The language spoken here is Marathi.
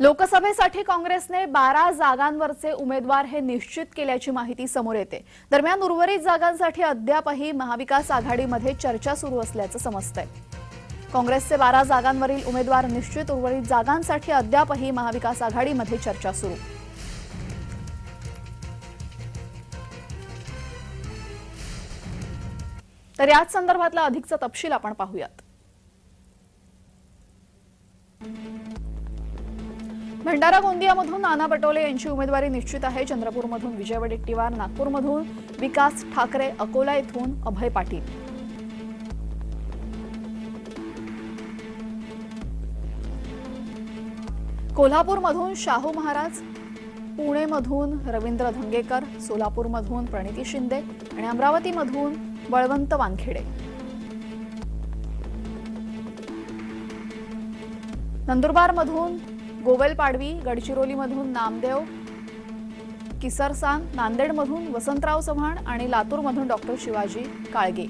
लोकसभेसाठी काँग्रेसने बारा जागांवरचे उमेदवार हे निश्चित केल्याची माहिती समोर येते. दरम्यान उर्वरित जागांसाठी अद्यापही महाविकास आघाडीमध्ये चर्चा सुरू असल्याचं समजतंय. काँग्रेसचे बारा जागांवरील उमेदवार निश्चित उर्वरित जागांसाठी अद्यापही महाविकास आघाडीमध्ये चर्चा सुरू. तर याच संदर्भातला अधिकचा तपशील आपण पाहूयात. भंडारा गोंदियामधून नाना पटोले यांची उमेदवारी निश्चित आहे. चंद्रपूरमधून विजय वडेट्टीवार नागपूरमधून विकास ठाकरे अकोला येथून अभय पाटील. कोल्हापूरमधून शाहू महाराज पुणेमधून रवींद्र धंगेकर सोलापूरमधून प्रणिती शिंदे आणि अमरावतीमधून बळवंत वानखेडे. नंदुरबारमधून गोवेल पाडवी गडचिरोलीमधून नामदेव किसरसान नांदेडमधून वसंतराव चव्हाण आणि लातूरमधून डॉक्टर शिवाजी काळगे.